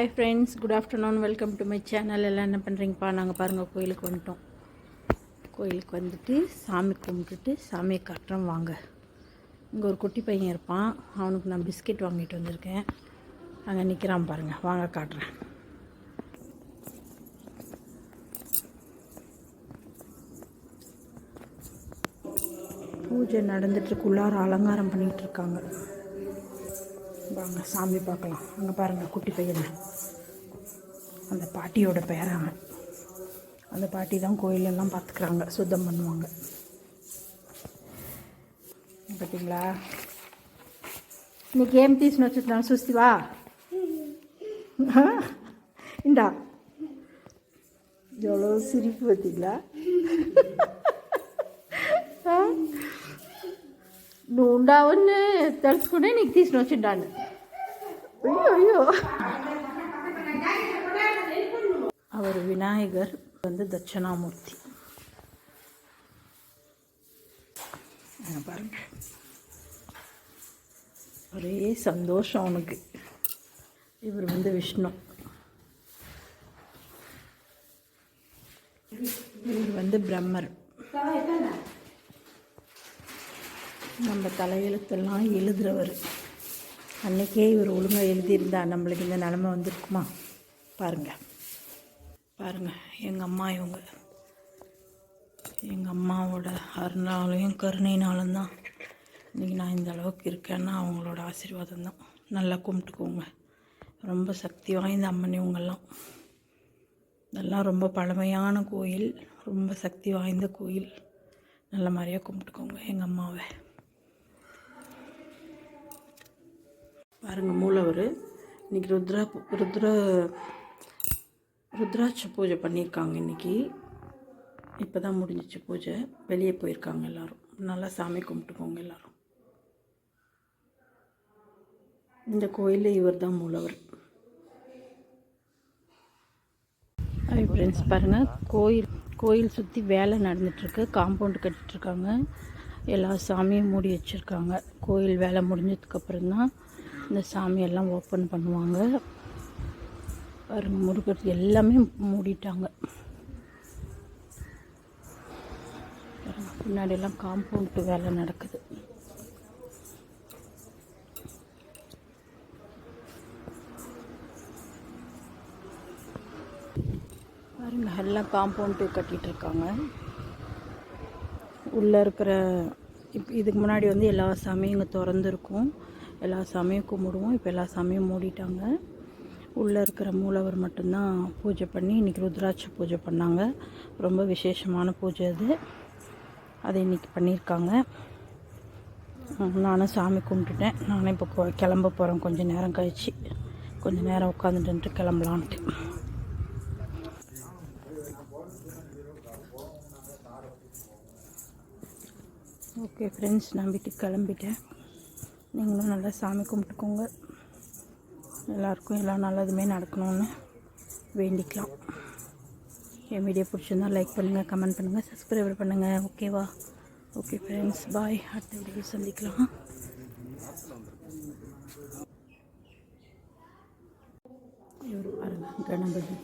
Hi friends good afternoon welcome to my channel எல்லாம் என்ன பண்ணுறீங்கப்பா நாங்கள் பாருங்கள் கோயிலுக்கு வந்துட்டோம். கோயிலுக்கு வந்துட்டு சாமி கும்பிட்டுட்டு சாமியை கட்டுறோம். வாங்க. இங்கே ஒரு குட்டி பையன் இருப்பான். அவனுக்கு நான் பிஸ்கெட் வாங்கிட்டு வந்திருக்கேன். அங்கே நிற்கிறான் பாருங்கள் வாங்க காட்டுறேன். பூஜை நடந்துட்டுருக்கு உள்ளார அலங்காரம் பண்ணிகிட்ருக்காங்க இருக்காங்க. வாங்க சாமி பார்க்கலாம் அங்கே பாருங்கள் குட்டி பையனை அந்த பாட்டியோட பேராங்க அந்த பாட்டி தான் கோயிலெல்லாம் பார்த்துக்குறாங்க சுத்தம் பண்ணுவாங்க பார்த்தீங்களா இன்னைக்கு ఏం తీసుకుని వచ్చుతున్నాను చూస్తివా ఇందా எவ்வளோ சிரிப்பு பார்த்தீங்களா నువ్వు ఉండవని తెలుసుకునే నీకు తీసుకుని వచ్చిండాను ஐயோ ஐயோ. அவர் விநாயகர் வந்து தட்சணாமூர்த்தி. பாருங்க. ஒரே சந்தோஷம் அவனுக்கு. இவர் வந்து விஷ்ணு. இவர் வந்து பிரம்மர். நம்ம தலையெழுத்தெல்லாம் எழுதுகிறவர் அன்னைக்கே இவர் ஒழுங்காக எழுதியிருந்தா நம்மளுக்கு இந்த நிலமை வந்திருக்குமா? பாருங்கள் பாருங்கள் எங்கள் அம்மா இவங்க. எங்கள் அம்மாவோட அருணாலையும் கருணையினாலும் தான் இன்றைக்கி நான் இந்த அளவுக்கு இருக்கேன்னா அவங்களோட ஆசீர்வாதம் தான். நல்லா கும்பிட்டுக்கோங்க. ரொம்ப சக்தி வாய்ந்த அம்மன் இவங்கெல்லாம். இதெல்லாம் ரொம்ப பழமையான கோயில் ரொம்ப சக்தி வாய்ந்த கோயில். நல்ல மாதிரியாக கும்பிட்டுக்கோங்க எங்கள் அம்மாவை. பாருங்கள் மூலவர். இன்றைக்கி ருத்ரா ருத்ர ருத்ராட்ச பூஜை பண்ணியிருக்காங்க இன்றைக்கி இப்போ தான் முடிஞ்சிச்சு பூஜை. வெளியே போயிருக்காங்க எல்லோரும். நல்லா சாமி கும்பிட்டுக்கோங்க எல்லோரும். இந்த கோயிலில் இவர் தான் மூலவர். ஹாய் ஃப்ரெண்ட்ஸ் பாருங்கள் கோயில் கோயில் சுற்றி வேலை நடந்துகிட்ருக்கு காம்பவுண்டு கட்டிட்டுருக்காங்க. எல்லா சாமியும் மூடி வச்சுருக்காங்க. கோயில் வேலை முடிஞ்சதுக்கப்புறம் தான் இந்த சாமியெல்லாம் ஓப்பன் பண்ணுவாங்க. பாருங்கள் முருகர் எல்லாமே மூடிட்டாங்க. பின்னாடியெல்லாம் காம்பவுண்டு வேலை நடக்குது. பாருங்க எல்லாம் காம்பவுண்டு கட்டிகிட்டு இருக்காங்க. உள்ளே இருக்கிற இப் இதுக்கு முன்னாடி வந்து எல்லா சாமியும் இங்கே திறந்துருக்கும். எல்லா சாமியும் கும்பிடுவோம். இப்போ எல்லா சாமியும் மூடிட்டாங்க. உள்ளே இருக்கிற மூலவர் மட்டும்தான் பூஜை பண்ணி இன்றைக்கி ருத்ராட்ச பூஜை பண்ணாங்க. ரொம்ப விசேஷமான பூஜை அது. அதை இன்றைக்கி பண்ணியிருக்காங்க. நானும் சாமி கும்பிட்டுட்டேன். நானும் இப்போ கிளம்ப போகிறேன் கொஞ்சம் நேரம் கழித்து கொஞ்சம் நேரம் உட்காந்துட்டு கிளம்பலான்ட்டு. ஓகே ஃப்ரெண்ட்ஸ் நான் வீட்டுக்கு கிளம்பிட்டேன். நீங்களும் நல்லா சாமி கும்பிட்டுக்கோங்க. எல்லாருக்கும் எல்லாம் நல்லதுமே நடக்கணும்னு வேண்டிக்கலாம். என் வீடியோ பிடிச்சிருந்தா லைக் பண்ணுங்கள் கமெண்ட் பண்ணுங்கள் சப்ஸ்கிரைப் பண்ணுங்கள் ஓகேவா ஓகே ஃப்ரெண்ட்ஸ் பாய் அடுத்த வீடியோ சந்திக்கலாம். இவர் பாருங்கள் கணபதி.